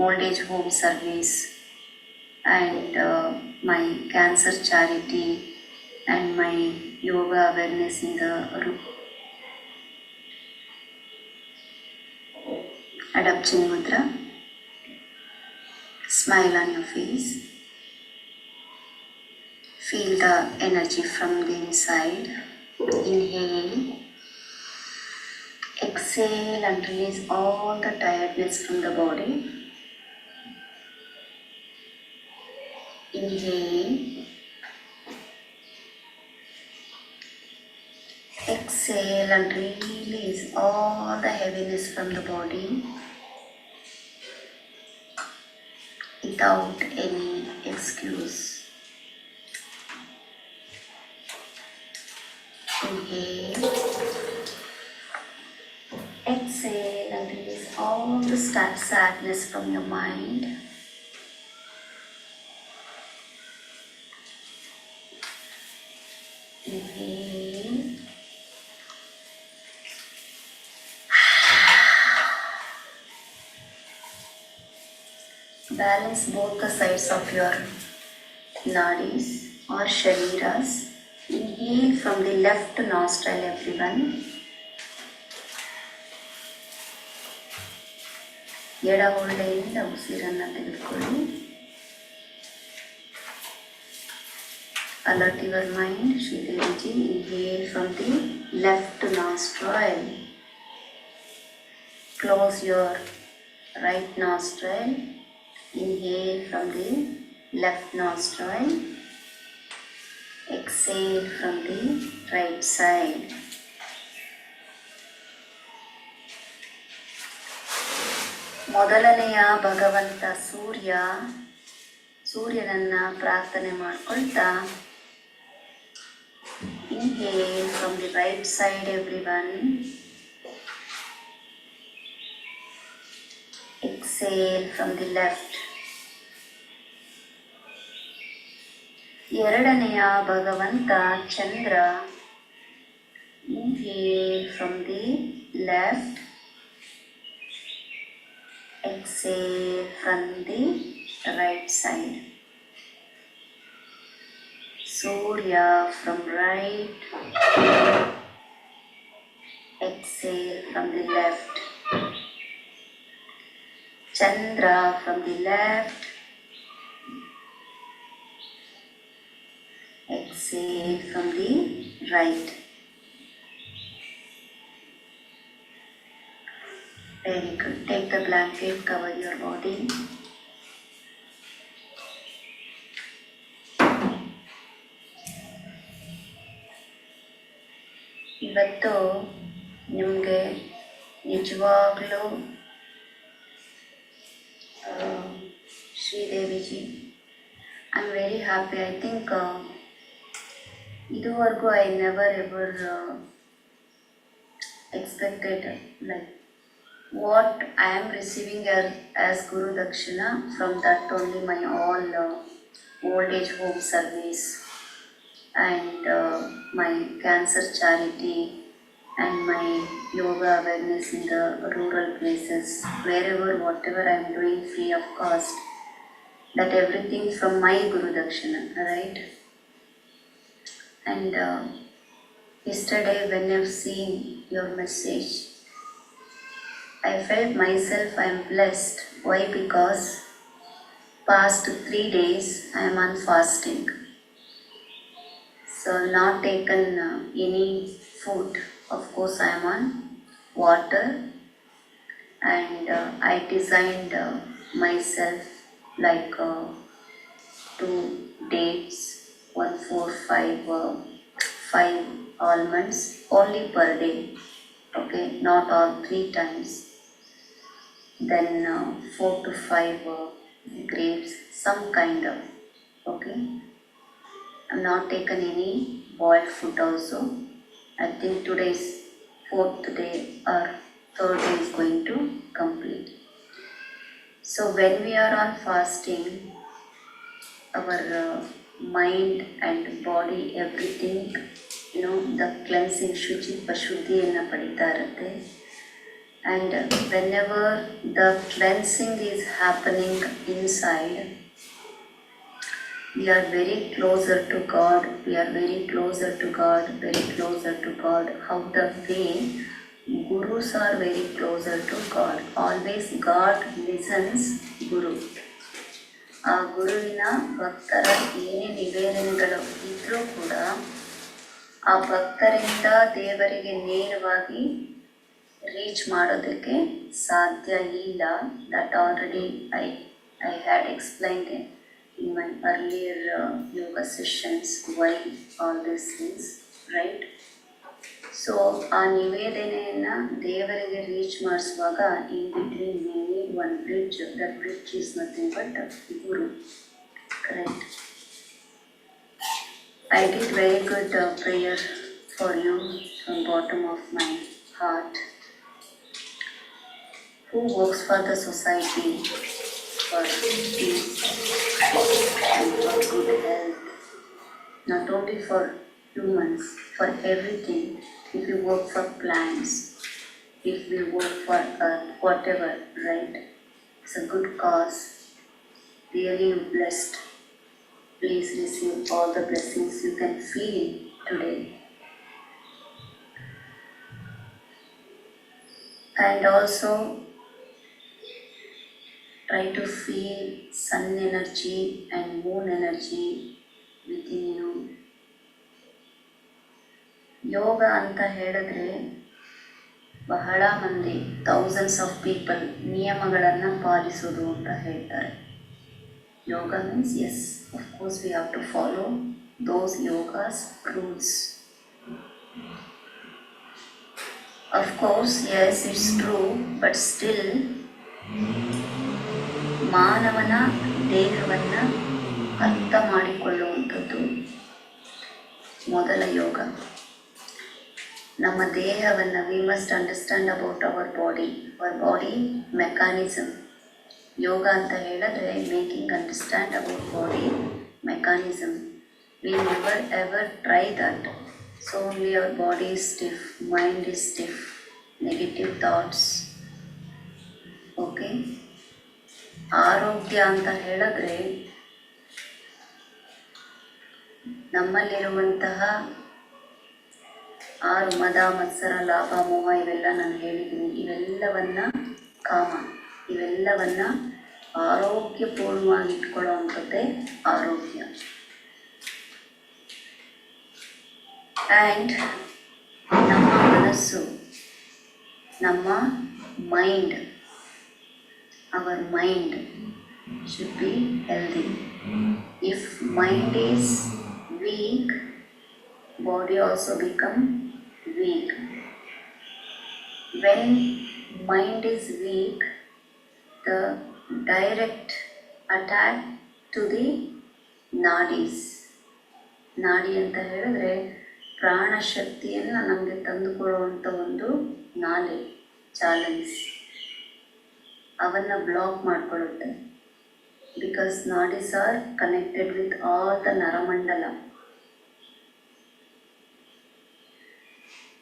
old age home service and uh, my cancer charity and my yoga awareness in the room. Chin Mudra. Smile on your face. Feel the energy from the inside. Inhale. Exhale and release all the tiredness from the body. Inhale. Exhale and release all the heaviness from the body without any excuse. Inhale. Exhale and release all the sadness from your mind. Inhale. Balance both the sides of your nadis or shariras. Inhale from the left nostril, everyone. ಎಡ ಒಳ್ಳೆಯಿಂದ ಉಸಿರನ್ನು ತೆಗೆದುಕೊಳ್ಳಿ alert your mind Sri Devi ji inhale from the left nostril close your right nostril inhale from the left nostril exhale from the right side ಮೊದಲನೆಯ ಭಗವಂತ ಸೂರ್ಯ ಸೂರ್ಯನನ್ನ ಪ್ರಾರ್ಥನೆ ಮಾಡ್ಕೊಳ್ತಾ inhale from the right side every one exhale from the left ಎರಡನೆಯ ಭಗವಂತ ಚಂದ್ರ inhale from the left exhale from the right side. Surya from right, exhale from the left. Chandra from the left, exhale from the right. Very good. Take the blanket, cover your body. निजवालू Sridevi ji am very happy I think इवर्गू I never ever expected like what I am receiving as guru dakshina from that only all all old age home service and uh, my cancer charity and my yoga awareness in the rural places wherever whatever I am doing free of cost that everything from my Guru Dakshina right and uh, yesterday when I've seen your message I felt myself I am blessed. Why? Because past three days I am on fasting. So not taken uh, any food. Of course I am on water and uh, I designed uh, myself like uh, two dates, one, four, five, uh, five almonds only per day. Okay, not all three times then uh, four to five grapes, some kind of, okay. I'm not taken any boiled food also. I think today's fourth day or third day is going to complete. So when we are on fasting, our uh, mind and body, everything, you know, the cleansing ಶುಚಿ ಪಶುದ್ಧಿಯನ್ನು ಪಡಿತಾ ಇರುತ್ತೆ And whenever the cleansing is happening inside, We are very closer to God, we are very closer to God, very closer to God. How the way Gurus are very closer to God. Always God listens Guru. ಆ ಗುರುವಿನ ಭಕ್ತರ ಏನೇ ನಿವೇದನೆಗಳು ಇದ್ರೂ ಕೂಡ ಆ ಭಕ್ತರಿಂದ ದೇವರಿಗೆ ನೇರವಾಗಿ ರೀಚ್ ಮಾಡೋದಕ್ಕೆ ಸಾಧ್ಯ ಇಲ್ಲ that already I I had explained in my earlier yoga sessions why all this things right so ಆ ನಿವೇದನೆಯನ್ನು ದೇವರಿಗೆ reach ಮಾಡಿಸುವಾಗ in between we need one bridge that bridge is nothing but Guru correct I did very good uh, prayer for you from bottom of my heart. Who works for the society For peace and for good health, not only for humans, for everything. If you work for plants, if we work for earth, whatever, right? It's a good cause. Really blessed. Please receive all the blessings you can feel today. And also try to feel sun energy and moon energy within you. ಯೋಗ ಅಂತ ಹೇಳಿದ್ರೆ ಬಹಳ ಮಂದಿ thousands of people ನಿಯಮಗಳನ್ನು ಪಾಲಿಸೋದು ಅಂತ ಹೇಳ್ತಾರೆ Yoga means yes, of course we have to follow those yoga's rules. Of course, yes, it's true, but still ಮಾನವನ ದೇಹವನ್ನು ಅರ್ಥ ಮಾಡಿಕೊಳ್ಳುವಂಥದ್ದು ಮೊದಲ ಯೋಗ. ನಮ್ಮ ದೇಹವನ್ನು we must understand about our body our body mechanism yoga ಅಂತ ಹೇಳಿದ್ರೆ making understand about body mechanism we never ever try that so only our body is stiff mind is stiff negative thoughts okay ಆರೋಗ್ಯ ಅಂತ ಹೇಳಿದ್ರೆ ನಮ್ಮಲ್ಲಿರುವಂತಹ ಆರು ಮದ, ಮತ್ಸರ, ಲಾಭ, ಮೋಹ ಇವೆಲ್ಲ ನಾನು ಹೇಳಿದ್ದೀನಿ. ಇವೆಲ್ಲವನ್ನ ಕಾಮ, ಇವೆಲ್ಲವನ್ನ ಆರೋಗ್ಯಪೂರ್ಣವಾಗಿ ಇಟ್ಕೊಳ್ಳುವಂಥದ್ದೇ ಆರೋಗ್ಯ. ಆ್ಯಂಡ್ ನಮ್ಮ ಮನಸ್ಸು, ನಮ್ಮ mind our mind should be healthy. If mind is weak, body also become weak when mind is weak the direct attack to the nadis ನಾಡಿ ಅಂತ ಹೇಳಿದ್ರೆ ಪ್ರಾಣಶಕ್ತಿಯನ್ನು ನಮಗೆ ತಂದುಕೊಡುವಂಥ ಒಂದು ನಾಲೆ ಚಾಲೆಂಜ್ ಅವನ್ನು block ಮಾಡಿಕೊಳ್ಳುತ್ತೆ because nadis are connected with all the ನರಮಂಡಲ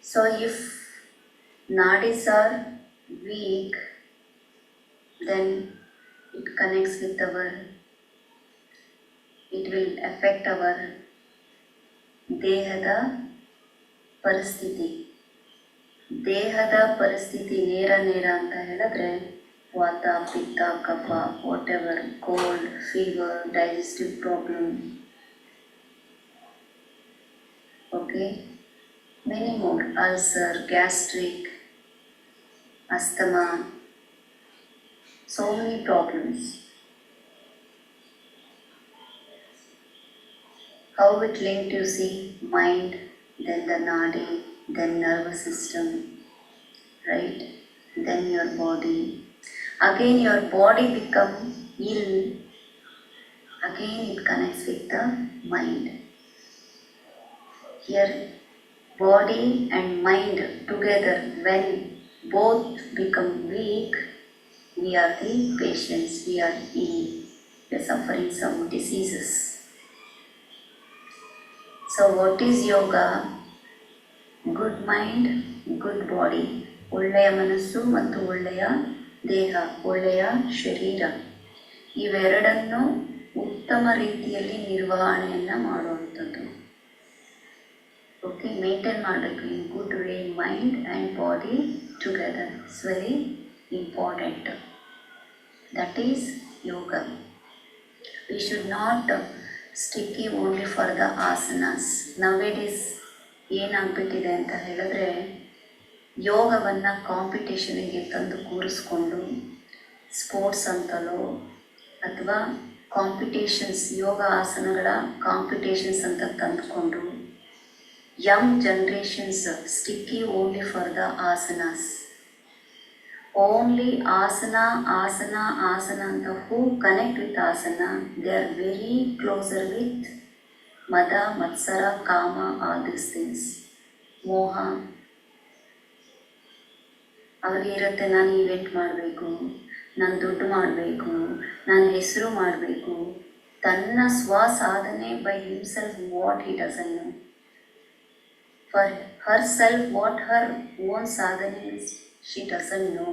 So if nadis are weak, then it connects with our, it will affect our ದೇಹದ ಪರಿಸ್ಥಿತಿ ದೇಹದ ಪರಿಸ್ಥಿತಿ ನೇರ ನೇರ ಅಂತ ಹೇಳಿದ್ರೆ vata, pitta, kapha, whatever, cold, fever, digestive problem. Okay, many more ulcer, gastric, asthma, so many problems. How it linked you see mind, then the nadi, then nervous system, right? Then your body, Again your body become ill. Again it connects with the mind. Here body and mind together when both become weak we are the patients we are ill we are suffering some diseases so what is yoga good mind good body ಒಳ್ಳೆಯ ಮನಸ್ಸು ಮತ್ತು ಒಳ್ಳೆಯ ದೇಹ, ಒಳ್ಳೆಯ ಶರೀರ. ಇವೆರಡನ್ನೂ ಉತ್ತಮ ರೀತಿಯಲ್ಲಿ ನಿರ್ವಹಣೆಯನ್ನು ಮಾಡುವಂಥದ್ದು. ಓಕೆ ಮೇಂಟೈನ್ ಮಾಡಬೇಕು. In good way mind and body together it's very important that is yoga we should not stick only for the asanas nowadays ಏನಾಗ್ಬಿಟ್ಟಿದೆ ಅಂತ ಹೇಳಿದ್ರೆ ಯೋಗವನ್ನು ಕಾಂಪಿಟೇಷನಿಗೆ ತಂದು ಕೂರಿಸ್ಕೊಂಡು ಸ್ಪೋರ್ಟ್ಸ್ ಅಂತಲೋ ಅಥವಾ ಕಾಂಪಿಟೇಷನ್ಸ್, ಯೋಗ ಆಸನಗಳ ಕಾಂಪಿಟೇಷನ್ಸ್ ಅಂತ ತಂದುಕೊಂಡು young generations stick only for the asanas. Only asana asana asana ಅಂತ who connect with asana, they are very closer with mada, matsara, kama all this things. ಮೋಹ ಅವ್ರಿಗೆ ಇರುತ್ತೆ ನಾನು ಇವೆಂಟ್ ಮಾಡಬೇಕು ನಾನು ದುಡ್ಡು ಮಾಡಬೇಕು ನಾನು ಹೆಸರು ಮಾಡಬೇಕು ತನ್ನ ಸ್ವ ಸಾಧನೆ by himself what he doesn't no for her self what her own ಸಾಧನೆ she doesn't know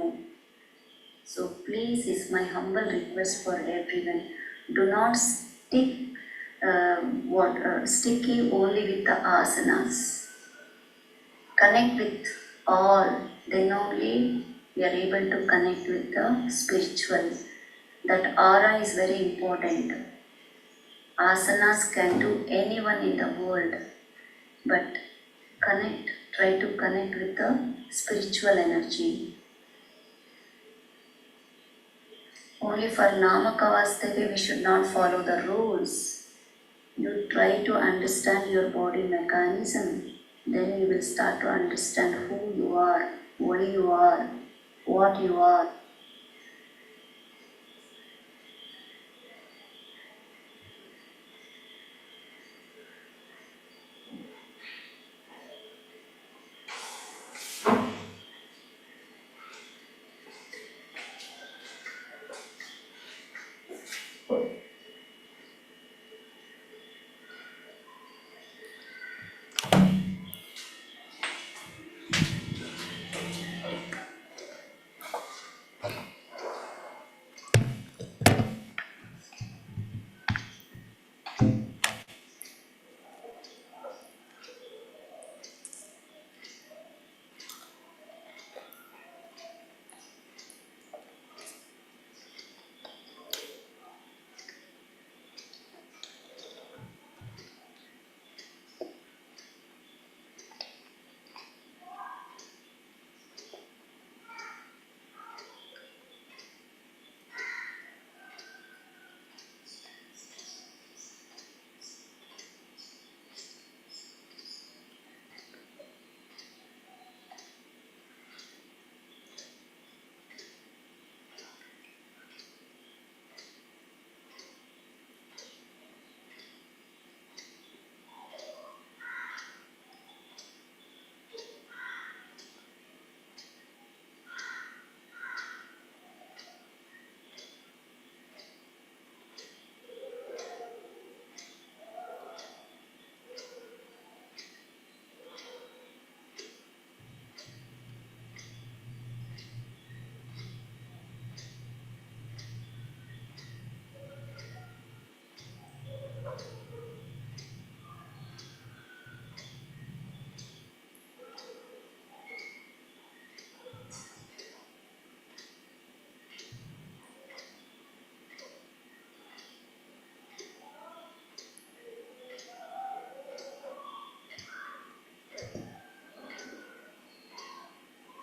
so please is my humble request for every one do not stick what sticky only with the asanas connect with all, then only we are able to connect with the spiritual. That aura is very important. Asanas can do anyone in the world, but connect, try to connect with the spiritual energy. Only for Namakavastave, we should not follow the rules. You try to understand your body mechanism, then you will start to understand who you are, why you are, what you are.